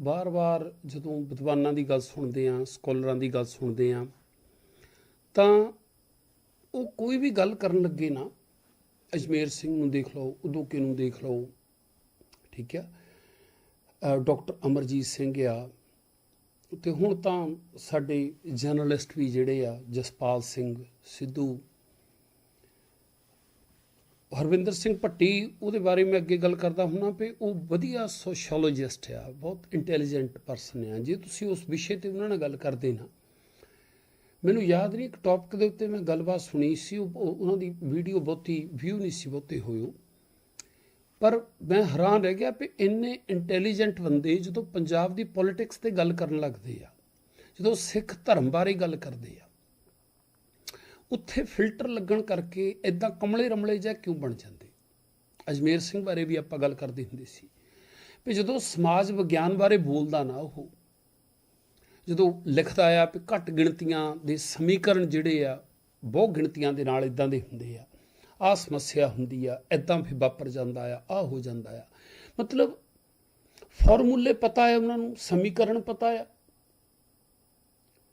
ਵਾਰ-ਵਾਰ ਜਦੋਂ ਵਿਦਵਾਨਾਂ ਦੀ ਗੱਲ ਸੁਣਦੇ ਆ ਸਕਾਲਰਾਂ ਦੀ ਗੱਲ ਸੁਣਦੇ ਆ ਤਾਂ ਉਹ ਕੋਈ ਵੀ ਗੱਲ ਕਰਨ ਲੱਗੇ ਨਾ ਅਜਮੇਰ ਸਿੰਘ ਨੂੰ ਦੇਖ ਲਓ ਉਦੋਕੇ ਨੂੰ ਦੇਖ ਲਓ ਠੀਕ ਆ ਅ, ਡਾਕਟਰ ਅਮਰਜੀਤ ਸਿੰਘ ਆ ਤੇ ਹੁਣ ਤਾਂ ਸਾਡੇ ਜਰਨਲਿਸਟ ਵੀ ਜਿਹੜੇ ਆ ਜਸਪਾਲ ਸਿੰਘ ਸਿੱਧੂ ਹਰਵਿੰਦਰ ਸਿੰਘ ਭੱਟੀ, ਉਹਦੇ ਬਾਰੇ ਮੈਂ ਅੱਗੇ ਗੱਲ ਕਰਦਾ ਹੁੰਨਾ ਵੀ ਉਹ ਵਧੀਆ ਸੋਸ਼ੀਓਲੋਜਿਸਟ ਆ, ਬਹੁਤ ਇੰਟੈਲੀਜੈਂਟ ਪਰਸਨ ਆ। ਜੇ ਤੁਸੀਂ ਉਸ ਵਿਸ਼ੇ ਤੇ ਉਹਨਾਂ ਨਾਲ ਗੱਲ ਕਰਦੇ ਨਾ, ਮੈਨੂੰ ਯਾਦ ਨਹੀਂ, ਇੱਕ ਟੌਪਿਕ ਦੇ ਉੱਤੇ ਮੈਂ ਗੱਲਬਾਤ ਸੁਣੀ ਸੀ ਉਹਨਾਂ ਦੀ ਵੀਡੀਓ ਬਹੁਤੀ ਵਿਊ ਨਹੀਂ ਸੀ ਬਹੁਤੇ ਹੋਏ ਪਰ ਮੈਂ ਹੈਰਾਨ ਰਹਿ ਗਿਆ ਵੀ ਇੰਨੇ ਇੰਟੈਲੀਜੈਂਟ ਬੰਦੇ ਜਦੋਂ ਪੰਜਾਬ ਦੀ ਪੋਲਿਟਿਕਸ ਤੇ ਗੱਲ ਕਰਨ ਲੱਗਦੇ ਆ, ਜਦੋਂ ਸਿੱਖ ਧਰਮ ਬਾਰੇ ਗੱਲ ਕਰਦੇ ਆ ਉੱਥੇ ਫਿਲਟਰ ਲੱਗਣ ਕਰਕੇ ਇਦਾਂ ਕਮਲੇ ਰਮਲੇ ਜਿਹਾ ਕਿਉਂ ਬਣ ਜਾਂਦੇ? ਅਜਮੇਰ ਸਿੰਘ ਬਾਰੇ ਵੀ ਆਪਾਂ ਗੱਲ ਕਰਦੇ ਹੁੰਦੇ ਸੀ ਵੀ ਜਦੋਂ ਸਮਾਜ ਵਿਗਿਆਨ ਬਾਰੇ ਬੋਲਦਾ ਨਾ ਉਹ, ਜਦੋਂ ਲਿਖਦਾ ਆ ਵੀ ਘੱਟ ਗਿਣਤੀਆਂ ਦੇ ਸਮੀਕਰਨ ਜਿਹੜੇ ਆ ਬਹੁ ਗਿਣਤੀਆਂ ਦੇ ਨਾਲ ਇਦਾਂ ਦੇ ਹੁੰਦੇ ਆ, ਆਹ ਸਮੱਸਿਆ ਹੁੰਦੀ ਆ ਇਦਾਂ ਫਿਰ ਵਾਪਰ ਜਾਂਦਾ ਆ ਆ ਹੋ ਜਾਂਦਾ ਆ। ਮਤਲਬ ਫਾਰਮੂਲੇ ਪਤਾ ਹੈ ਉਹਨਾਂ ਨੂੰ, ਸਮੀਕਰਨ ਪਤਾ ਆ।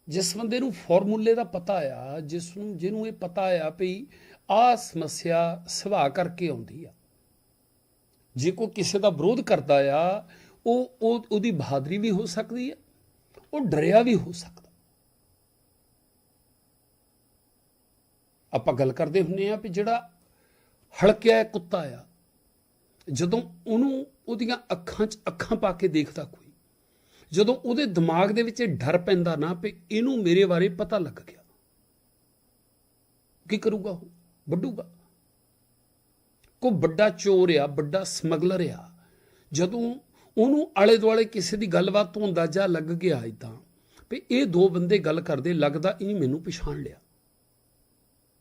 ਜਿਸ ਬੰਦੇ ਨੂੰ ਫਾਰਮੂਲੇ ਦਾ ਪਤਾ ਆ, ਜਿਸ ਨੂੰ, ਜਿਹਨੂੰ ਇਹ ਪਤਾ ਆ ਵੀ ਆਹ ਸਮੱਸਿਆ ਸੁਭਾਅ ਕਰਕੇ ਆਉਂਦੀ ਆ। ਜੇ ਕੋਈ ਕਿਸੇ ਦਾ ਵਿਰੋਧ ਕਰਦਾ ਆ ਉਹ, ਉਹਦੀ ਬਹਾਦਰੀ ਵੀ ਹੋ ਸਕਦੀ ਆ, ਉਹ ਡਰਿਆ ਵੀ ਹੋ ਸਕਦਾ। ਆਪਾਂ ਗੱਲ ਕਰਦੇ ਹੁੰਨੇ ਆ ਵੀ ਜਿਹੜਾ ਹਲਕਿਆ ਕੁੱਤਾ ਆ, ਜਦੋਂ ਉਹਨੂੰ ਉਹਦੀਆਂ ਅੱਖਾਂ 'ਚ ਅੱਖਾਂ ਪਾ ਕੇ ਦੇਖਦਾ ਕੋਈ ਜਦੋਂ ਉਹਦੇ ਦਿਮਾਗ ਦੇ ਵਿੱਚ ਇਹ ਡਰ ਪੈਂਦਾ ਨਾ ਵੀ ਇਹਨੂੰ ਮੇਰੇ ਬਾਰੇ ਪਤਾ ਲੱਗ ਗਿਆ। ਕੀ ਕਰੂਗਾ ਉਹ? ਵੱਡੂਗਾ ਕੋ ਵੱਡਾ ਚੋਰ ਆ, ਵੱਡਾ ਸਮਗਲਰ ਆ, ਜਦੋਂ ਉਹਨੂੰ ਆਲੇ ਦੁਆਲੇ ਕਿਸੇ ਦੀ ਗੱਲਬਾਤ ਤੋਂ ਅੰਦਾਜ਼ਾ ਲੱਗ ਗਿਆ ਇਦਾਂ ਵੀ ਇਹ ਦੋ ਬੰਦੇ ਗੱਲ ਕਰਦੇ, ਲੱਗਦਾ ਇਹ ਮੈਨੂੰ ਪਛਾਣ ਲਿਆ।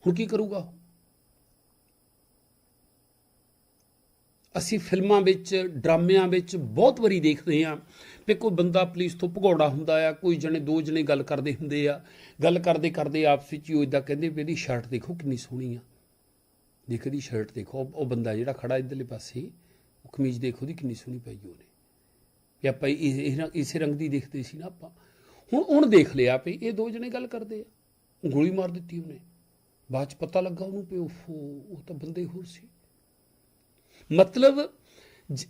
ਹੁਣ ਕੀ ਕਰੂਗਾ ਅਸੀਂ ਫਿਲਮਾਂ ਵਿੱਚ, ਡਰਾਮਿਆਂ ਵਿੱਚ ਬਹੁਤ ਵਾਰੀ ਦੇਖਦੇ ਹਾਂ ਵੀ ਕੋਈ ਬੰਦਾ ਪੁਲਿਸ ਤੋਂ ਭਗੌੜਾ ਹੁੰਦਾ ਆ, ਕੋਈ ਜਣੇ, ਦੋ ਜਣੇ ਗੱਲ ਕਰਦੇ ਹੁੰਦੇ ਆ, ਗੱਲ ਕਰਦੇ ਕਰਦੇ ਆਪਸ ਵਿੱਚ ਹੀ ਉਹ ਇਦਾਂ ਕਹਿੰਦੇ ਵੀ ਇਹਦੀ ਸ਼ਰਟ ਦੇਖੋ ਕਿੰਨੀ ਸੋਹਣੀ ਆ। ਦੇਖੋ ਦੀ ਸ਼ਰਟ ਦੇਖੋ, ਉਹ- ਬੰਦਾ ਜਿਹੜਾ ਖੜਾ ਇਧਰਲੇ ਪਾਸੇ, ਉਹ ਕਮੀਜ਼ ਦੇਖੋ ਦੀ ਕਿੰਨੀ ਸੋਹਣੀ ਪਾਈ ਉਹਨੇ। ਵੀ ਆਪਾਂ ਇਹ- ਇਸੇ ਰੰਗ ਦੀ ਦੇਖਦੇ ਸੀ ਨਾ ਆਪਾਂ। ਹੁਣ ਹੁਣ ਦੇਖ ਲਿਆ ਵੀ ਇਹ ਦੋ ਜਣੇ ਗੱਲ ਕਰਦੇ ਆ। ਗੋਲੀ ਮਾਰ ਦਿੱਤੀ ਉਹਨੇ। ਬਾਅਦ ਚ ਪਤਾ ਲੱਗਾ ਉਹਨੂੰ ਵੀ ਉਹ ਉਹ ਤਾਂ ਬੰਦੇ ਹੋਰ ਸੀ। ਮਤਲਬ ਜ-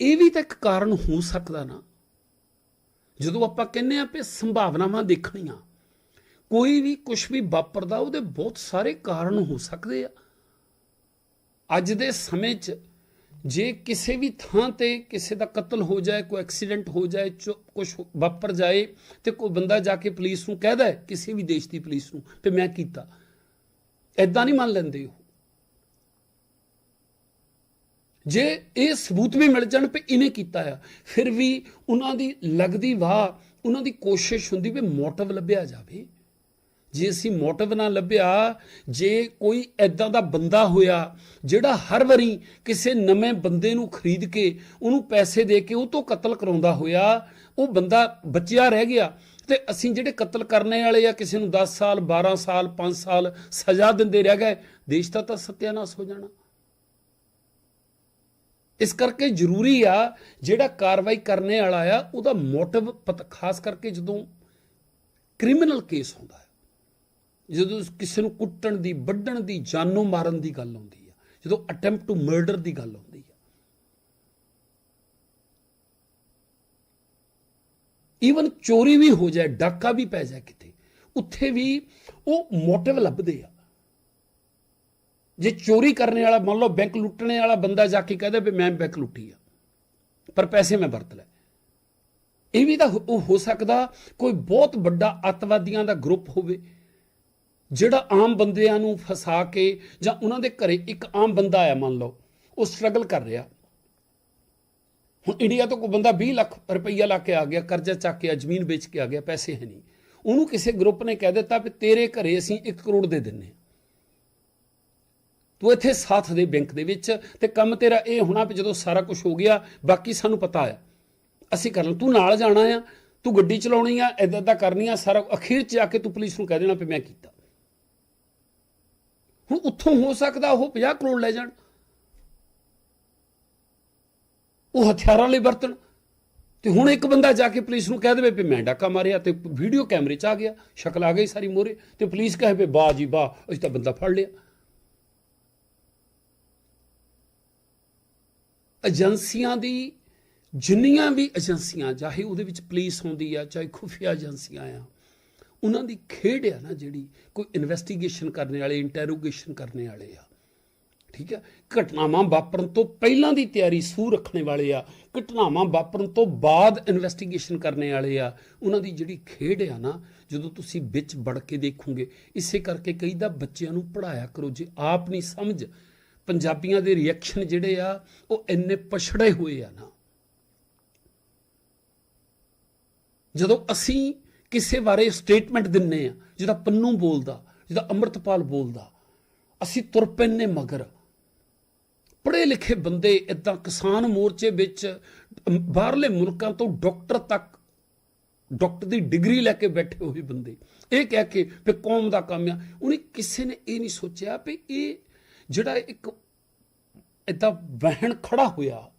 ਇਹ ਵੀ ਤਾਂ ਇੱਕ ਕਾਰਨ ਹੋ ਸਕਦਾ ਨਾ ਜਦੋਂ ਆਪਾਂ ਕਹਿੰਦੇ ਆ ਵੀ ਸੰਭਾਵਨਾਵਾਂ ਦੇਖਣੀਆਂ, ਕੋਈ ਵੀ ਕੁਝ ਵੀ ਵਾਪਰਦਾ, ਉਹਦੇ ਬਹੁਤ ਸਾਰੇ ਕਾਰਨ ਹੋ ਸਕਦੇ ਆ। ਅੱਜ ਦੇ ਸਮੇਂ 'ਚ ਜੇ ਕਿਸੇ ਵੀ ਥਾਂ ਤੇ ਕਿਸੇ ਦਾ ਕਤਲ ਹੋ ਜਾਏ, ਕੋਈ ਐਕਸੀਡੈਂਟ ਹੋ ਜਾਏ ਕੁਝ ਵਾਪਰ ਜਾਏ ਤੇ ਕੋਈ ਬੰਦਾ ਜਾ ਕੇ ਪੁਲਿਸ ਨੂੰ ਕਹਿਦਾ ਕਿਸੇ ਵੀ ਦੇਸ਼ ਦੀ ਪੁਲਿਸ ਨੂੰ ਤੇ ਮੈਂ ਕੀਤਾ। ਐਦਾਂ ਨਹੀਂ ਮੰਨ ਲੈਂਦੇ ਉਹ। ਜੇ ਇਹ ਸਬੂਤ ਵੀ ਮਿਲ ਜਾਣ ਵੀ ਇਹਨੇ ਕੀਤਾ ਆ, ਫਿਰ ਵੀ ਉਹਨਾਂ ਦੀ ਲੱਗਦੀ ਵਾਹ, ਉਹਨਾਂ ਦੀ ਕੋਸ਼ਿਸ਼ ਹੁੰਦੀ ਵੀ ਮੋਟਿਵ ਲੱਭਿਆ ਜਾਵੇ। ਜੇ ਅਸੀਂ ਮੋਟਿਵ ਨਾ ਲੱਭਿਆ, ਜੇ ਕੋਈ ਐਦਾਂ ਦਾ ਬੰਦਾ ਹੋਇਆ ਜਿਹੜਾ ਹਰ ਵਾਰੀ ਕਿਸੇ ਨਵੇਂ ਬੰਦੇ ਨੂੰ ਖਰੀਦ ਕੇ ਉਹਨੂੰ ਪੈਸੇ ਦੇ ਕੇ ਉਹ ਤੋਂ ਕਤਲ ਕਰਾਉਂਦਾ ਹੋਇਆ, ਉਹ ਬੰਦਾ ਬਚਿਆ ਰਹਿ ਗਿਆ ਤੇ ਅਸੀਂ ਜਿਹੜੇ ਕਤਲ ਕਰਨੇ ਵਾਲੇ ਆ, ਕਿਸੇ ਨੂੰ 10 ਸਾਲ 12 ਸਾਲ 5 ਸਾਲ ਸਜ਼ਾ ਦਿੰਦੇ ਰਹਿ ਗਏ, ਦੇਸ਼ ਦਾ ਤਾਂ ਸਤਿਆਨਾਸ਼ ਹੋ ਜਾਣਾ। ਇਸ ਕਰਕੇ ਜ਼ਰੂਰੀ ਆ, ਜਿਹੜਾ ਕਾਰਵਾਈ ਕਰਨੇ ਵਾਲਾ ਆ, ਉਹਦਾ ਮੋਟਿਵ ਖਾਸ ਕਰਕੇ ਜਦੋਂ ਕ੍ਰਿਮੀਨਲ ਕੇਸ ਹੁੰਦਾ ਹੈ ਜਦੋਂ ਕਿਸੇ ਨੂੰ ਕੁੱਟਣ ਦੀ, ਵੱਢਣ ਦੀ, ਜਾਨੋਂ ਮਾਰਨ ਦੀ ਗੱਲ ਆਉਂਦੀ ਆ, ਜਦੋਂ ਅਟੈਂਪਟ ਟੂ ਮਰਡਰ ਦੀ ਗੱਲ ਆਉਂਦੀ ਆ। ਈਵਨ ਚੋਰੀ ਵੀ ਹੋ ਜਾਏ, ਡਾਕਾ ਵੀ ਪੈ ਜਾਏ ਕਿਤੇ, ਉੱਥੇ ਵੀ ਉਹ ਮੋਟਿਵ ਲੱਭਦੇ ਆ। ਜੇ ਚੋਰੀ ਕਰਨ ਵਾਲਾ, ਮੰਨ ਲਓ ਬੈਂਕ ਲੁੱਟਣੇ ਵਾਲਾ ਬੰਦਾ ਜਾ ਕੇ ਕਹਦੇ ਵੀ ਮੈਂ ਬੈਂਕ ਲੁੱਟੀ ਆ, ਪਰ ਪੈਸੇ ਮੈਂ ਵਰਤ ਲੈ ਇਹ ਵੀ ਤਾਂ ਉਹ ਹੋ ਸਕਦਾ ਕੋਈ ਬਹੁਤ ਵੱਡਾ ਅੱਤਵਾਦੀਆਂ ਦਾ ਗਰੁੱਪ ਹੋਵੇ, ਜਿਹੜਾ ਆਮ ਬੰਦਿਆਂ ਨੂੰ ਫਸਾ ਕੇ ਜਾਂ ਉਹਨਾਂ ਦੇ ਘਰੇ ਇੱਕ ਆਮ ਬੰਦਾ ਆਇਆ, ਮੰਨ ਲਓ, ਉਹ ਸਟਰਗਲ ਕਰ ਰਿਹਾ। ਹੁਣ ਇੰਡੀਆ ਤੋਂ ਕੋਈ ਬੰਦਾ 20 ਲੱਖ ਰੁਪਈਆ ਲਾ ਕੇ ਆ ਗਿਆ, ਕਰਜ਼ਾ ਚੱਕ ਕੇ ਆ, ਜ਼ਮੀਨ ਵੇਚ ਕੇ ਆ ਗਿਆ, ਪੈਸੇ ਹੈ ਨਹੀਂ। ਉਹਨੂੰ ਕਿਸੇ ਗਰੁੱਪ ਨੇ ਕਹਿ ਦਿੱਤਾ ਵੀ ਤੇਰੇ ਘਰੇ ਅਸੀਂ 1 ਕਰੋੜ ਦੇ ਦਿੰਨੇ ਹਾਂ। ਤੂੰ ਇੱਥੇ ਸਾਥ ਦੇ ਬੈਂਕ ਦੇ ਵਿੱਚ ਤੇ ਕੰਮ ਤੇਰਾ ਇਹ ਹੋਣਾ ਵੀ ਜਦੋਂ ਸਾਰਾ ਕੁਝ ਹੋ ਗਿਆ, ਬਾਕੀ ਸਾਨੂੰ ਪਤਾ ਆ। ਅਸੀਂ ਕਰ ਲਾਂ। ਤੂੰ ਨਾਲ ਜਾਣਾ ਆ, ਤੂੰ ਗੱਡੀ ਚਲਾਉਣੀ ਆ ਇਦਾਂ ਇਦਾਂ ਕਰਨੀ ਆ, ਸਾਰਾ ਅਖੀਰ 'ਚ ਜਾ ਕੇ ਤੂੰ ਪੁਲਿਸ ਨੂੰ ਕਹਿ ਦੇਣਾ ਵੀ ਮੈਂ ਕੀਤਾ। ਹੁਣ ਉੱਥੋਂ ਹੋ ਸਕਦਾ ਉਹ 50 ਕਰੋੜ ਲੈ ਜਾਣ। ਉਹ ਹਥਿਆਰਾਂ ਲਈ ਵਰਤਣ। ਤੇ ਹੁਣ ਇੱਕ ਬੰਦਾ ਜਾ ਕੇ ਪੁਲਿਸ ਨੂੰ ਕਹਿ ਦੇਵੇ ਵੀ ਮੈਂ ਡਾਕਾ ਮਾਰਿਆ ਤੇ ਵੀਡੀਓ ਕੈਮਰੇ 'ਚ ਆ ਗਿਆ, ਸ਼ਕਲ ਆ ਗਈ ਸਾਰੀ ਮੋਰੇ। ਤੇ ਪੁਲਿਸ ਕਹੇ ਵੀ, ਵਾਹ ਜੀ ਵਾਹ, ਅਸੀਂ ਤਾਂ ਬੰਦਾ ਫੜ ਲਿਆ। ਏਜੰਸੀਆਂ ਦੀ, ਜਿੰਨੀਆਂ ਵੀ ਏਜੰਸੀਆਂ, ਚਾਹੇ ਉਹਦੇ ਵਿੱਚ ਪੁਲਿਸ ਹੁੰਦੀ ਆ, ਚਾਹੇ ਖੁਫੀਆ ਏਜੰਸੀਆਂ ਆ, ਉਹਨਾਂ ਦੀ ਖੇਡ ਆ ਨਾ ਜਿਹੜੀ ਕੋਈ ਇਨਵੈਸਟੀਗੇਸ਼ਨ ਕਰਨ ਵਾਲੇ ਇੰਟਰੋਗੇਸ਼ਨ ਕਰਨ ਵਾਲੇ ਆ। ਠੀਕ ਆ? ਘਟਨਾਵਾਂ ਵਾਪਰਨ ਤੋਂ ਪਹਿਲਾਂ ਦੀ ਤਿਆਰੀ ਸੂ ਰੱਖਣੇ ਵਾਲੇ ਆ। ਘਟਨਾਵਾਂ ਵਾਪਰਨ ਤੋਂ ਬਾਅਦ ਇਨਵੈਸਟੀਗੇਸ਼ਨ ਕਰਨੇ ਵਾਲੇ ਆ। ਉਹਨਾਂ ਦੀ ਜਿਹੜੀ ਖੇਡ ਆ ਨਾ, ਜਦੋਂ ਤੁਸੀਂ ਵਿੱਚ ਵੜ ਕੇ ਦੇਖੋਗੇ, ਇਸੇ ਕਰਕੇ ਕਈ ਦਾ ਬੱਚਿਆਂ ਨੂੰ ਪੜਾਇਆ ਕਰੋ, ਜੇ ਆਪ ਨਹੀਂ ਸਮਝ ਪੰਜਾਬੀਆਂ ਦੇ ਰਿਐਕਸ਼ਨ ਜਿਹੜੇ ਆ, ਉਹ ਇੰਨੇ ਪਛੜੇ ਹੋਏ ਆ ਨਾ। ਜਦੋਂ ਅਸੀਂ ਕਿਸੇ ਬਾਰੇ ਸਟੇਟਮੈਂਟ ਦਿੰਨੇ ਆ, ਜਿਹਦਾ ਪੰਨੂ ਬੋਲਦਾ, ਜਿਹਦਾ ਅੰਮ੍ਰਿਤਪਾਲ ਬੋਲਦਾ, ਅਸੀਂ ਤੁਰ ਪੈਨੇ ਮਗਰ। ਪੜ੍ਹੇ ਲਿਖੇ ਬੰਦੇ ਇਦਾਂ ਕਿਸਾਨ ਮੋਰਚੇ ਵਿੱਚ ਬਾਹਰਲੇ ਮੁਲਕਾਂ ਤੋਂ ਡਾਕਟਰ ਤੱਕ, ਡਾਕਟਰ ਦੀ ਡਿਗਰੀ ਲੈ ਕੇ ਬੈਠੇ ਹੋਏ ਬੰਦੇ। ਇਹ ਕਹਿ ਕੇ ਵੀ ਕੌਮ ਦਾ ਕੰਮ ਆ। ਉਹਨੇ ਕਿਸੇ ਨੇ ਇਹ ਨਹੀਂ ਸੋਚਿਆ ਵੀ ਇਹ ਜਿਹੜਾ ਇੱਕ ਇਦਾਂ ਵਹਿਣ ਖੜਾ ਹੋਇਆ,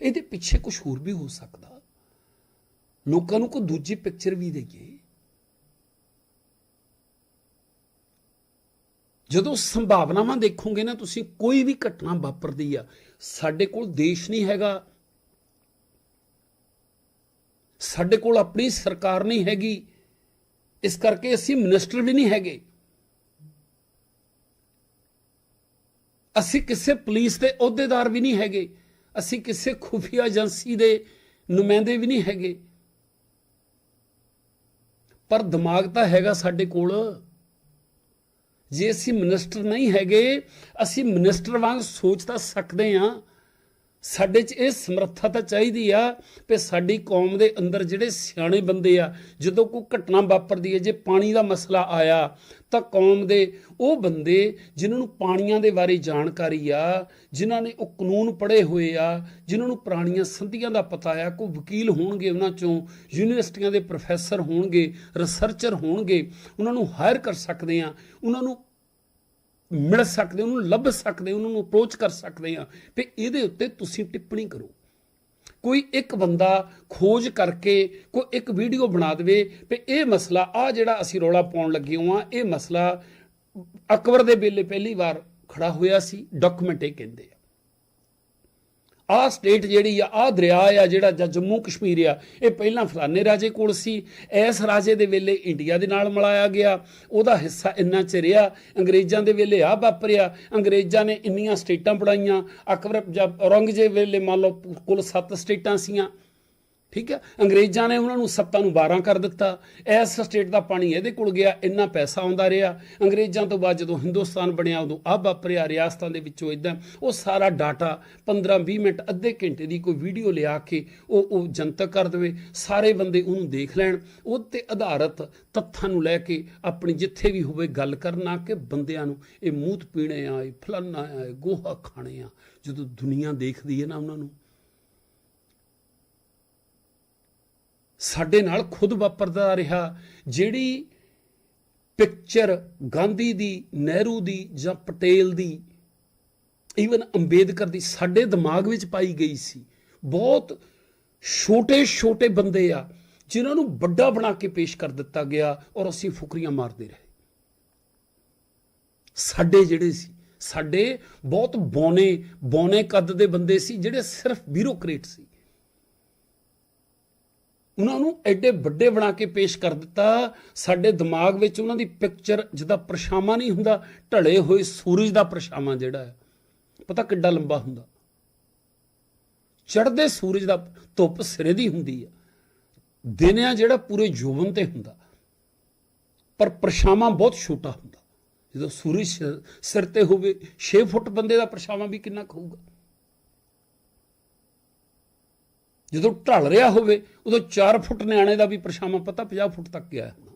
ਇਹਦੇ ਪਿੱਛੇ ਕੁਝ ਹੋਰ ਵੀ ਹੋ ਸਕਦਾ। ਲੋਕਾਂ ਨੂੰ ਕੋਈ ਦੂਜੀ ਪਿਕਚਰ ਵੀ ਦੇਈਏ। ਜਦੋਂ ਸੰਭਾਵਨਾਵਾਂ ਦੇਖੋਗੇ ਨਾ, ਤੁਸੀਂ ਕੋਈ ਵੀ ਘਟਨਾ ਵਾਪਰਦੀ ਆ, ਸਾਡੇ ਕੋਲ ਦੇਸ਼ ਨਹੀਂ ਹੈਗਾ। ਸਾਡੇ ਕੋਲ ਆਪਣੀ ਸਰਕਾਰ ਨਹੀਂ ਹੈਗੀ। ਇਸ ਕਰਕੇ ਅਸੀਂ ਮਿਨਿਸਟਰ ਵੀ ਨਹੀਂ ਹੈਗੇ। ਅਸੀਂ ਕਿਸੇ ਪੁਲਿਸ ਦੇ ਅਹੁਦੇਦਾਰ ਵੀ ਨਹੀਂ ਹੈਗੇ। ਅਸੀਂ ਕਿਸੇ ਖੁਫੀਆ ਏਜੰਸੀ ਦੇ ਨੁਮਾਇੰਦੇ ਵੀ ਨਹੀਂ ਹੈਗੇ। ਪਰ ਦਿਮਾਗ ਤਾਂ ਹੈਗਾ ਸਾਡੇ ਕੋਲ। ਜੇ ਅਸੀਂ ਮਿਨਿਸਟਰ ਨਹੀਂ ਹੈਗੇ, ਅਸੀਂ ਮਿਨਿਸਟਰ ਵਾਂਗ ਸੋਚ ਤਾਂ ਸਕਦੇ ਹਾਂ। ਸਾਡੇ 'ਚ ਇਹ ਸਮਰੱਥਾ ਤਾਂ ਚਾਹੀਦੀ ਆ ਕਿ ਸਾਡੀ ਕੌਮ ਦੇ ਅੰਦਰ ਜਿਹੜੇ ਸਿਆਣੇ ਬੰਦੇ ਆ, ਜਦੋਂ ਕੋਈ ਘਟਨਾ ਵਾਪਰਦੀ ਹੈ, ਜੇ ਪਾਣੀ ਦਾ ਮਸਲਾ ਆਇਆ ਤਾਂ ਕੌਮ ਦੇ ਉਹ ਬੰਦੇ ਜਿਨ੍ਹਾਂ ਨੂੰ ਪਾਣੀਆਂ ਦੇ ਬਾਰੇ ਜਾਣਕਾਰੀ ਆ, ਜਿਨ੍ਹਾਂ ਨੇ ਉਹ ਕਾਨੂੰਨ ਪੜ੍ਹੇ ਹੋਏ ਆ, ਜਿਨ੍ਹਾਂ ਨੂੰ ਪੁਰਾਣੀਆਂ ਸੰਧੀਆਂ ਦਾ ਪਤਾ ਆ, ਕੋਈ ਵਕੀਲ ਹੋਣਗੇ ਉਹਨਾਂ ਚੋਂ, ਯੂਨੀਵਰਸਿਟੀਆਂ ਦੇ ਪ੍ਰੋਫੈਸਰ ਹੋਣਗੇ, ਰਿਸਰਚਰ ਹੋਣਗੇ, ਉਹਨਾਂ ਨੂੰ ਹਾਇਰ ਕਰ ਸਕਦੇ ਆ, ਉਹਨਾਂ ਨੂੰ ਮਿਲ ਸਕਦੇ, ਉਹਨੂੰ ਲੱਭ ਸਕਦੇ, ਉਹਨਾਂ ਨੂੰ ਅਪਰੋਚ ਕਰ ਸਕਦੇ ਆ, ਤੇ ਇਹਦੇ ਉੱਤੇ ਤੁਸੀਂ ਟਿੱਪਣੀ ਕਰੋ। ਕੋਈ ਇੱਕ ਬੰਦਾ ਖੋਜ ਕਰਕੇ ਕੋਈ ਇੱਕ ਵੀਡੀਓ ਬਣਾ ਦੇਵੇ ਵੀ ਇਹ ਮਸਲਾ ਆ ਜਿਹੜਾ ਅਸੀਂ ਰੌਲਾ ਪਾਉਣ ਲੱਗੇ ਹਾਂ, ਇਹ ਮਸਲਾ ਅਕਬਰ ਦੇ ਵੇਲੇ ਪਹਿਲੀ ਵਾਰ ਖੜਾ ਹੋਇਆ ਸੀ ਡਾਕੂਮੈਂਟ ਇਹ ਕਹਿੰਦੇ ਆ। ਆਹ ਸਟੇਟ ਜਿਹੜੀ ਆ ਆਹ ਦਰਿਆ ਆ ਜਿਹੜਾ ਜਾਂ ਜੰਮੂ ਕਸ਼ਮੀਰ ਆ, ਇਹ ਪਹਿਲਾਂ ਫਲਾਨੇ ਰਾਜੇ ਕੋਲ ਸੀ। ਇਸ ਰਾਜੇ ਦੇ ਵੇਲੇ ਇੰਡੀਆ ਦੇ ਨਾਲ ਮਿਲਾਇਆ ਗਿਆ। ਉਹਦਾ ਹਿੱਸਾ ਇੰਨਾ ਚ ਰਿਹਾ, ਅੰਗਰੇਜ਼ਾਂ ਦੇ ਵੇਲੇ ਆ ਵਾਪਰਿਆ। ਅੰਗਰੇਜ਼ਾਂ ਨੇ ਇੰਨੀਆਂ ਸਟੇਟਾਂ ਬਣਾਈਆਂ। ਅਕਬਰ ਜਦ ਔਰੰਗਜ਼ੇਬ ਵੇਲੇ ਮੰਨ ਲਓ ਕੁੱਲ 7 ਸਟੇਟਾਂ ਸੀਆਂ। ਠੀਕ ਹੈ? ਅੰਗਰੇਜ਼ਾਂ ਨੇ ਉਹਨਾਂ ਨੂੰ ਸੱਤਾਂ ਨੂੰ 12 ਕਰ ਦਿੱਤਾ। ਇਸ ਸਟੇਟ ਦਾ ਪਾਣੀ ਇਹਦੇ ਕੋਲ ਗਿਆ, ਇੰਨਾ ਪੈਸਾ ਆਉਂਦਾ ਰਿਹਾ। ਅੰਗਰੇਜ਼ਾਂ ਤੋਂ ਬਾਅਦ ਜਦੋਂ ਹਿੰਦੁਸਤਾਨ ਬਣਿਆ, ਉਦੋਂ ਆ ਵਾਪਰਿਆ ਰਿਆਸਤਾਂ ਦੇ ਵਿੱਚੋਂ ਇਦਾਂ ਉਹ ਸਾਰਾ ਡਾਟਾ 15-20 ਮਿੰਟ, ਅੱਧੇ ਘੰਟੇ ਦੀ ਕੋਈ ਵੀਡੀਓ ਲਿਆ ਕੇ ਉਹ ਉਹ ਜਨਤਕ ਕਰ ਦੇਵੇ। ਸਾਰੇ ਬੰਦੇ ਉਹਨੂੰ ਦੇਖ ਲੈਣ। ਉਹ ਤੇ ਆਧਾਰਿਤ ਤੱਥਾਂ ਨੂੰ ਲੈ ਕੇ ਆਪਣੀ ਜਿੱਥੇ ਵੀ ਹੋਵੇ ਗੱਲ ਕਰਨਾ ਕਿ ਬੰਦਿਆਂ ਨੂੰ ਇਹ ਮੂਤ ਪੀਣੇ ਆ, ਇਹ ਫਲਾਨਾ ਆ, ਇਹ ਗੋਹਾ ਖਾਣੇ ਆ। ਜਦੋਂ ਦੁਨੀਆ ਦੇਖਦੀ ਹੈ ਨਾ ਉਹਨਾਂ ਨੂੰ ਸਾਡੇ ਨਾਲ ਖੁਦ ਵਾਪਰਦਾ ਰਿਹਾ, ਜਿਹੜੀ ਪਿਕਚਰ ਗਾਂਧੀ ਦੀ, ਨਹਿਰੂ ਦੀ ਜਾਂ ਪਟੇਲ ਦੀ ਈਵਨ ਅੰਬੇਦਕਰ ਦੀ ਸਾਡੇ ਦਿਮਾਗ ਵਿੱਚ ਪਾਈ ਗਈ ਸੀ। ਬਹੁਤ ਛੋਟੇ ਛੋਟੇ ਬੰਦੇ ਆ, ਜਿਨ੍ਹਾਂ ਨੂੰ ਵੱਡਾ ਬਣਾ ਕੇ ਪੇਸ਼ ਕਰ ਦਿੱਤਾ ਗਿਆ ਔਰ ਅਸੀਂ ਫੁਕਰੀਆਂ ਮਾਰਦੇ ਰਹੇ। ਸਾਡੇ ਜਿਹੜੇ ਸੀ, ਸਾਡੇ ਬਹੁਤ ਬੋਨੇ ਬੋਨੇ ਕੱਦ ਦੇ ਬੰਦੇ ਸੀ, ਜਿਹੜੇ ਸਿਰਫ ਬਿਊਰੋਕਰੇਟ ਸੀ। ਉਹਨਾਂ ਨੂੰ ਐਡੇ ਵੱਡੇ ਬਣਾ ਕੇ ਪੇਸ਼ ਕਰ ਦਿੱਤਾ, ਸਾਡੇ ਦਿਮਾਗ ਵਿੱਚ ਉਹਨਾਂ ਦੀ ਪਿਕਚਰ ਜਿਹਦਾ ਪਰਛਾਵਾਂ ਨਹੀਂ ਹੁੰਦਾ, ਢਲੇ ਹੋਏ ਸੂਰਜ ਦਾ ਪਰਛਾਵਾਂ ਜਿਹੜਾ ਹੈ, ਪਤਾ ਕਿੱਡਾ ਲੰਬਾ ਹੁੰਦਾ। ਚੜ੍ਹਦੇ ਸੂਰਜ ਦਾ ਧੁੱਪ ਸਿਰੇ ਦੀ ਹੁੰਦੀ ਆ ਦਿਨ ਆ ਜਿਹੜਾ ਪੂਰੇ ਜੋਬਨ ਤੇ ਹੁੰਦਾ। ਪਰ ਪਰਛਾਵਾਂ ਬਹੁਤ ਛੋਟਾ ਹੁੰਦਾ। ਜਦੋਂ ਸੂਰਜ ਸਿਰ- ਤੇ ਹੋਵੇ 6 ਫੁੱਟ ਬੰਦੇ ਦਾ ਪਰਛਾਵਾਂ ਵੀ ਕਿੰਨਾ ਕੁ ਜਦੋਂ ਢਲ ਰਿਹਾ ਹੋਵੇ, ਉਦੋਂ 4 ਫੁੱਟ ਨਿਆਣੇ ਦਾ ਵੀ ਪਰਛਾਵਾਂ ਪਤਾ 50 ਫੁੱਟ ਤੱਕ ਗਿਆ। ਹੋਣਾ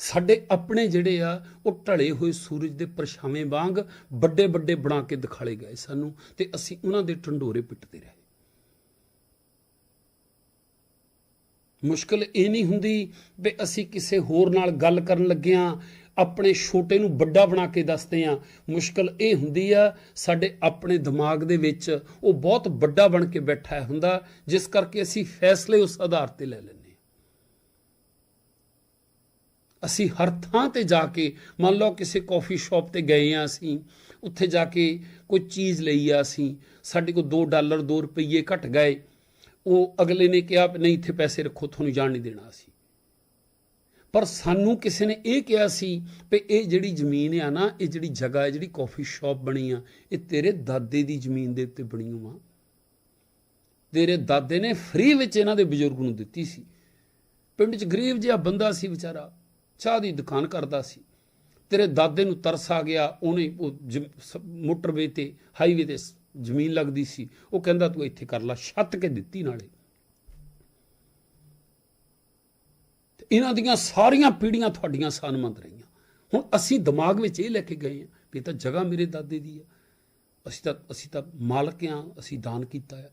ਸਾਡੇ ਆਪਣੇ ਜਿਹੜੇ ਆ, ਉਹ ਢਲੇ ਹੋਏ ਸੂਰਜ ਦੇ ਪਰਛਾਵੇਂ ਵਾਂਗ ਵੱਡੇ ਵੱਡੇ ਬਣਾ ਕੇ ਦਿਖਾਲੇ ਗਏ ਸਾਨੂੰ ਤੇ ਅਸੀਂ ਉਹਨਾਂ ਦੇ ਢੰਡੋਰੇ ਪਿੱਟਦੇ ਰਹੇ। ਮੁਸ਼ਕਲ ਇਹ ਨਹੀਂ ਹੁੰਦੀ ਵੀ ਅਸੀਂ ਕਿਸੇ ਹੋਰ ਨਾਲ ਗੱਲ ਕਰਨ ਲੱਗਿਆਂ ਆਪਣੇ ਛੋਟੇ ਨੂੰ ਵੱਡਾ ਬਣਾ ਕੇ ਦੱਸਦੇ ਆ ਮੁਸ਼ਕਲ ਇਹ ਹੁੰਦੀ ਆ, ਸਾਡੇ ਆਪਣੇ ਦਿਮਾਗ ਦੇ ਵਿੱਚ ਉਹ ਬਹੁਤ ਵੱਡਾ ਬਣ ਕੇ ਬੈਠਾ ਹੁੰਦਾ, ਜਿਸ ਕਰਕੇ ਅਸੀਂ ਫੈਸਲੇ ਉਸ ਆਧਾਰ ਤੇ ਲੈ ਲੈਂਦੇ ਹਾਂ। ਅਸੀਂ ਹਰ ਥਾਂ ਤੇ ਜਾ ਕੇ, ਮੰਨ ਲਓ ਕਿਸੇ ਕਾਫੀ ਸ਼ਾਪ ਤੇ ਗਏ ਆ ਅਸੀਂ, ਉੱਥੇ ਜਾ ਕੇ ਕੋਈ ਚੀਜ਼ ਲਈ ਆ ਅਸੀਂ, ਸਾਡੇ ਕੋਲ 2 ਡਾਲਰ 2 ਰੁਪਏ ਘਟ ਗਏ, ਉਹ ਅਗਲੇ ਨੇ ਕਿਹਾ ਨਹੀਂ, ਇੱਥੇ ਪੈਸੇ ਰੱਖੋ, ਤੁਹਾਨੂੰ ਜਾਣ ਨਹੀਂ ਦੇਣਾ ਅਸੀਂ। ਪਰ ਸਾਨੂੰ ਕਿਸੇ ਨੇ ਇਹ ਕਿਹਾ ਸੀ ਵੀ ਇਹ ਜਿਹੜੀ ਜ਼ਮੀਨ ਆ ਨਾ, ਇਹ ਜਿਹੜੀ ਜਗ੍ਹਾ ਹੈ ਜਿਹੜੀ ਕਾਫੀ ਸ਼ਾਪ ਬਣੀ ਆ, ਇਹ ਤੇਰੇ ਦਾਦੇ ਦੀ ਜ਼ਮੀਨ ਦੇ ਉੱਤੇ ਬਣੀ ਹੋਆ ਤੇਰੇ ਦਾਦੇ ਨੇ ਫ੍ਰੀ ਵਿੱਚ ਇਹਨਾਂ ਦੇ ਬਜ਼ੁਰਗ ਨੂੰ ਦਿੱਤੀ ਸੀ। ਪਿੰਡ 'ਚ ਗਰੀਬ ਜਿਹਾ ਬੰਦਾ ਸੀ ਵਿਚਾਰਾ, ਚਾਹ ਦੀ ਦੁਕਾਨ ਕਰਦਾ ਸੀ। ਤੇਰੇ ਦਾਦੇ ਨੂੰ ਤਰਸ ਆ ਗਿਆ, ਉਹਨੇ ਉਹ ਜ਼ਮ- ਮੋਟਰਵੇ ਤੇ ਹਾਈਵੇ ਤੇ ਜ਼ਮੀਨ ਲੱਗਦੀ ਸੀ। ਉਹ ਕਹਿੰਦਾ, ਤੂੰ ਇੱਥੇ ਕਰ ਲੈ, ਛੱਤ ਕੇ ਦਿੱਤੀ ਨਾਲੇ। ਇਹਨਾਂ ਦੀਆਂ ਸਾਰੀਆਂ ਪੀੜ੍ਹੀਆਂ ਤੁਹਾਡੀਆਂ ਸਨਮੰਦ ਰਹੀਆਂ। ਹੁਣ ਅਸੀਂ ਦਿਮਾਗ ਵਿੱਚ ਇਹ ਲੈ ਕੇ ਗਏ ਹਾਂ ਵੀ ਇਹ ਤਾਂ ਜਗ੍ਹਾ ਮੇਰੇ ਦਾਦੇ ਦੀ ਆ ਅਸੀਂ ਤਾਂ ਅਸੀਂ ਤਾਂ ਮਾਲਕ ਆ ਅਸੀਂ ਦਾਨ ਕੀਤਾ ਆ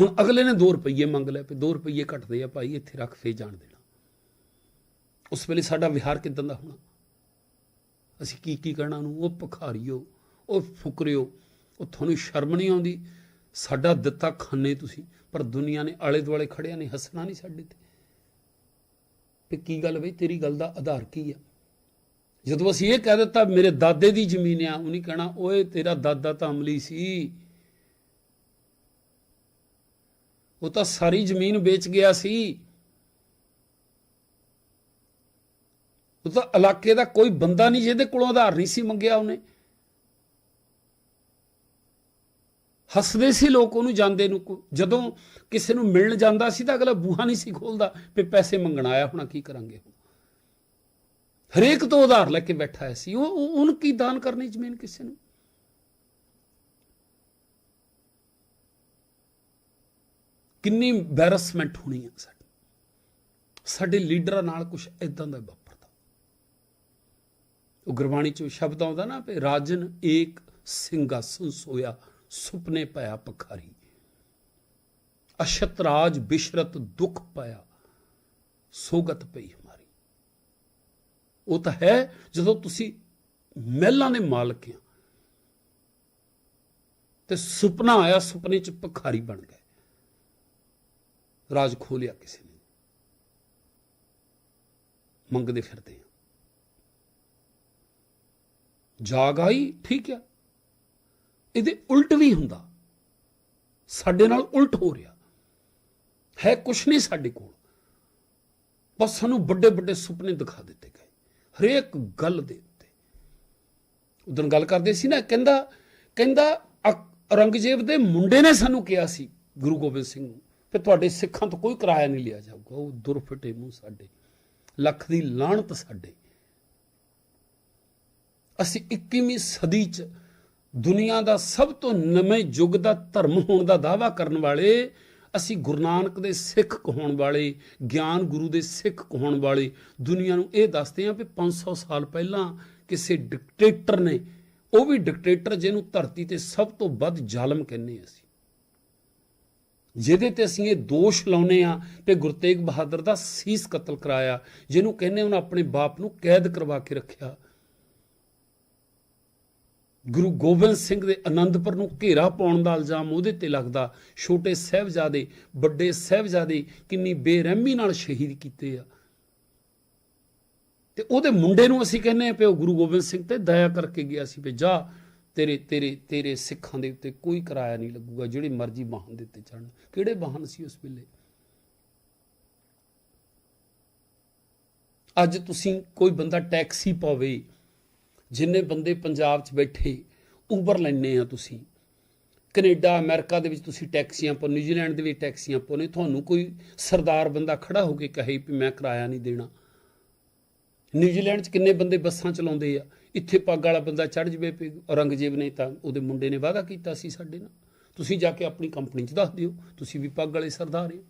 ਹੁਣ ਅਗਲੇ ਨੇ 2 ਰੁਪਏ ਮੰਗ ਲਿਆ ਵੀ 2 ਰੁਪਏ ਘਟਦੇ ਆ ਭਾਈ, ਇੱਥੇ ਰੱਖ ਫੇ ਜਾਣ ਦੇਣਾ। ਉਸ ਵੇਲੇ ਸਾਡਾ ਵਿਹਾਰ ਕਿਦਾਂ ਦਾ ਹੋਣਾ? ਅਸੀਂ ਕੀ ਕੀ ਕਹਿਣਾ ਨੂੰ ਉਹ ਭਖਾਰੀਓ, ਉਹ ਫੁਕਰਿਓ, ਉਹ ਤੁਹਾਨੂੰ ਸ਼ਰਮ ਨਹੀਂ ਆਉਂਦੀ? ਸਾਡਾ ਦਿੱਤਾ ਖਾਨੇ ਤੁਸੀਂ, ਪਰ ਦੁਨੀਆ ਨੇ ਆਲੇ ਦੁਆਲੇ ਖੜਿਆ ਨੇ ਹੱਸਣਾ ਨਹੀਂ ਸਾਡੇ ਤੇ। ਵੀ ਕੀ ਗੱਲ ਬਈ, ਤੇਰੀ ਗੱਲ ਦਾ ਆਧਾਰ ਕੀ ਆ? ਜਦੋਂ ਅਸੀਂ ਇਹ ਕਹਿ ਦਿੱਤਾ, ਮੇਰੇ ਦਾਦੇ ਦੀ ਜ਼ਮੀਨ ਆ, ਉਹਨੇ ਕਹਿਣਾ, ਓਏ ਤੇਰਾ ਦਾਦਾ ਤਾਂ ਅਮਲੀ ਸੀ। ਉਹ ਤਾਂ ਸਾਰੀ ਜ਼ਮੀਨ ਵੇਚ ਗਿਆ ਸੀ। ਉਹ ਤਾਂ ਇਲਾਕੇ ਦਾ ਕੋਈ ਬੰਦਾ ਨਹੀਂ ਜਿਹਦੇ ਕੋਲੋਂ ਆਧਾਰ ਨਹੀਂ ਸੀ ਮੰਗਿਆ ਉਹਨੇ। ਹੱਸਦੇ ਸੀ ਲੋਕ, ਉਹਨੂੰ ਜਾਂਦੇ ਨੂੰ ਜਦੋਂ ਕਿਸੇ ਨੂੰ ਮਿਲਣ ਜਾਂਦਾ ਸੀ ਤਾਂ ਅਗਲਾ ਬੂਹਾ ਨਹੀਂ ਸੀ ਖੋਲਦਾ ਵੀ ਪੈਸੇ ਮੰਗਣ ਆਇਆ ਹੁਣ, ਕੀ ਕਰਾਂਗੇ ਹਰੇਕ ਤੋਂ ਉਧਾਰ ਲੈ ਕੇ ਬੈਠਾ ਹੈ ਸੀ। ਉਹ ਉਹ- ਉਹਨੂੰ ਕੀ ਦਾਨ ਕਰਨੀ ਜ਼ਮੀਨ ਕਿਸੇ ਨੂੰ? ਕਿੰਨੀ ਐਮਬੈਰਸਮੈਂਟ ਹੋਣੀ ਆ ਸਾਡੀ। ਸਾਡੇ ਲੀਡਰਾਂ ਨਾਲ ਕੁਝ ਇਦਾਂ ਦਾ ਵਾਪਰਦਾ। ਉਹ ਗੁਰਬਾਣੀ ਚ ਸ਼ਬਦ ਆਉਂਦਾ ਨਾ ਵੀ ਰਾਜਨ ਏਕ ਸਿੰਘਾਸਨ ਸੋਇਆ। ਸੁਪਨੇ ਪਾਇਆ ਪਖਾਰੀ ਅਸ਼ਤਰਾਜ ਬਿਸ਼ਰਤ ਦੁੱਖ ਪਾਇਆ ਸੋਗਤ ਪਈ ਹਮਾਰੀ। ਉਹ ਤਾਂ ਹੈ ਜਦੋਂ ਤੁਸੀਂ ਮਹਿਲਾਂ ਦੇ ਮਾਲਕ ਆ। ਤੇ ਸੁਪਨਾ ਆਇਆ, ਸੁਪਨੇ ਚ ਭਖਾਰੀ ਬਣ ਗਏ। ਰਾਜ ਖੋਲਿਆ ਕਿਸੇ ਨੇ। ਮੰਗਦੇ ਫਿਰਦੇ ਆ। ਜਾਗ ਆਈ, ਠੀਕ ਆ। ਇਹਦੇ ਉਲਟ ਵੀ ਹੁੰਦਾ। ਸਾਡੇ ਨਾਲ ਉਲਟ ਹੋ ਰਿਹਾ। ਹੈ ਕੁਛ ਨਹੀਂ ਸਾਡੇ ਕੋਲ। ਬਸ ਸਾਨੂੰ ਵੱਡੇ ਵੱਡੇ ਸੁਪਨੇ ਦਿਖਾ ਦਿੱਤੇ ਗਏ। ਹਰੇਕ ਗੱਲ ਦੇ ਉੱਤੇ। ਉਦੋਂ ਗੱਲ ਕਰਦੇ ਸੀ ਨਾ, ਕਹਿੰਦਾ ਕਹਿੰਦਾ ਅਕ- ਔਰੰਗਜ਼ੇਬ ਦੇ ਮੁੰਡੇ ਨੇ ਸਾਨੂੰ ਕਿਹਾ ਸੀ, ਗੁਰੂ ਗੋਬਿੰਦ ਸਿੰਘ ਨੂੰ ਕਿ ਤੁਹਾਡੇ ਸਿੱਖਾਂ ਤੋਂ ਕੋਈ ਕਿਰਾਇਆ ਨਹੀਂ ਲਿਆ ਜਾਊਗਾ। ਉਹ ਦੁਰਫਟੇ ਮੂੰਹ ਸਾਡੇ। ਲੱਖ ਦੀ ਲਾਹਣਤ ਸਾਡੇ। ਅਸੀਂ 21ਵੀਂ ਸਦੀ 'ਚ ਦੁਨੀਆ ਦਾ ਸਭ ਤੋਂ ਨਵੇਂ ਯੁੱਗ ਦਾ ਧਰਮ ਹੋਣ ਦਾ ਦਾਅਵਾ ਕਰਨ ਵਾਲੇ, ਅਸੀਂ ਗੁਰੂ ਨਾਨਕ ਦੇ ਸਿੱਖ ਕਹਾਉਣ ਵਾਲੇ, ਗਿਆਨ ਗੁਰੂ ਦੇ ਸਿੱਖ ਕਹਾਉਣ ਵਾਲੇ, ਦੁਨੀਆ ਨੂੰ ਇਹ ਦੱਸਦੇ ਆ ਵੀ 500 ਸਾਲ ਪਹਿਲਾਂ ਕਿਸੇ ਡਿਕਟੇਟਰ ਨੇ, ਉਹ ਵੀ ਡਿਕਟੇਟਰ ਜਿਹਨੂੰ ਧਰਤੀ ਤੇ ਸਭ ਤੋਂ ਵੱਧ ਜ਼ਾਲਮ ਕਹਿੰਦੇ ਅਸੀਂ। ਜਿਹਦੇ ਤੇ ਅਸੀਂ ਇਹ ਦੋਸ਼ ਲਾਉਨੇ ਆ ਕਿ ਗੁਰੂ ਤੇਗ ਬਹਾਦਰ ਦਾ ਸੀਸ ਕਤਲ ਕਰਾਇਆ, ਜਿਹਨੂੰ ਕਹਿੰਦੇ ਉਹਨਾਂ ਆਪਣੇ ਬਾਪ ਨੂੰ ਕੈਦ ਕਰਵਾ ਕੇ ਰੱਖਿਆ। ਗੁਰੂ ਗੋਬਿੰਦ ਸਿੰਘ ਦੇ ਆਨੰਦਪੁਰ ਨੂੰ ਘੇਰਾ ਪਾਉਣ ਦਾ ਇਲਜ਼ਾਮ ਉਹਦੇ ਤੇ ਲੱਗਦਾ। ਛੋਟੇ ਸਹਿਬਜ਼ਾਦੇ, ਵੱਡੇ ਸਹਿਬਜ਼ਾਦੇ ਕਿੰਨੀ ਬੇਰਹਿਮੀ ਨਾਲ ਸ਼ਹੀਦ ਕੀਤੇ ਆ। ਤੇ ਉਹਦੇ ਮੁੰਡੇ ਨੂੰ ਅਸੀਂ ਕਹਿੰਦੇ ਆ ਪਿਓ ਗੁਰੂ ਗੋਬਿੰਦ ਸਿੰਘ ਤੇ ਦਇਆ ਕਰਕੇ ਗਿਆ ਸੀ ਵੀ ਜਾ, ਤੇਰੇ ਤੇਰੇ ਤੇਰੇ ਸਿੱਖਾਂ ਦੇ ਉੱਤੇ ਕੋਈ ਕਿਰਾਇਆ ਨਹੀਂ ਲੱਗੂਗਾ, ਜਿਹੜੇ ਮਰਜ਼ੀ ਵਾਹਨ ਦੇ ਉੱਤੇ ਚੜਨ ਕਿਹੜੇ ਵਾਹਨ ਸੀ ਉਸ ਵੇਲੇ? ਅੱਜ ਤੁਸੀਂ ਕੋਈ ਬੰਦਾ ਟੈਕਸੀ ਪਾਵੇ ਜਿੰਨੇ ਬੰਦੇ ਪੰਜਾਬ 'ਚ ਬੈਠੇ ਉਬਰ ਲੈਣੇ ਆ ਤੁਸੀਂ। ਕੈਨੇਡਾ, ਅਮਰੀਕਾ ਦੇ ਵਿੱਚ ਤੁਸੀਂ ਟੈਕਸੀਆਂ ਪਾ, ਨਿਊਜ਼ੀਲੈਂਡ ਦੇ ਵਿੱਚ ਟੈਕਸੀਆਂ ਪਾਉਨੇ ਤੁਹਾਨੂੰ ਕੋਈ ਸਰਦਾਰ ਬੰਦਾ ਖੜਾ ਹੋ ਕੇ ਕਹੇ ਵੀ ਮੈਂ ਕਿਰਾਇਆ ਨਹੀਂ ਦੇਣਾ। ਨਿਊਜ਼ੀਲੈਂਡ 'ਚ ਕਿੰਨੇ ਬੰਦੇ ਬੱਸਾਂ ਚਲਾਉਂਦੇ ਆ? ਇੱਥੇ ਪੱਗ ਵਾਲਾ ਬੰਦਾ ਚੜ ਜਵੇ ਵੀ ਔਰੰਗਜ਼ੇਬ ਨੇ ਤਾਂ ਉਹਦੇ ਮੁੰਡੇ ਨੇ ਵਾਅਦਾ ਕੀਤਾ ਸੀ ਸਾਡੇ ਨਾਲ। ਤੁਸੀਂ ਜਾ ਕੇ ਆਪਣੀ ਕੰਪਨੀ 'ਚ ਦੱਸ ਦਿਓ, ਤੁਸੀਂ ਵੀ ਪੱਗ ਵਾਲੇ ਸਰਦਾਰ ਹੋ।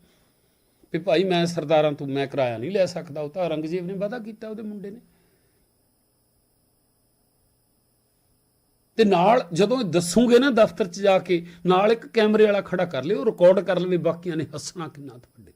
ਵੀ ਭਾਈ ਮੈਂ ਸਰਦਾਰਾਂ ਤੋਂ ਮੈਂ ਕਿਰਾਇਆ ਨਹੀਂ ਲੈ ਸਕਦਾ, ਉਹ ਤਾਂ ਔਰੰਗਜ਼ੇਬ ਨੇ ਵਾਅਦਾ ਕੀਤਾ ਉਹਦੇ ਮੁੰਡੇ ਨੇ। ਤੇ ਨਾਲ ਜਦੋਂ ਇਹ ਦੱਸੂਗੇ ਨਾ ਦਫ਼ਤਰ 'ਚ ਜਾ ਕੇ, ਨਾਲ ਇੱਕ ਕੈਮਰੇ ਵਾਲਾ ਖੜਾ ਕਰ ਲਿਓ ਰਿਕਾਰਡ ਕਰ ਲਵੇ ਬਾਕੀਆਂ ਨੇ ਹੱਸਣਾ ਕਿੰਨਾ ਤੁਹਾਡੇ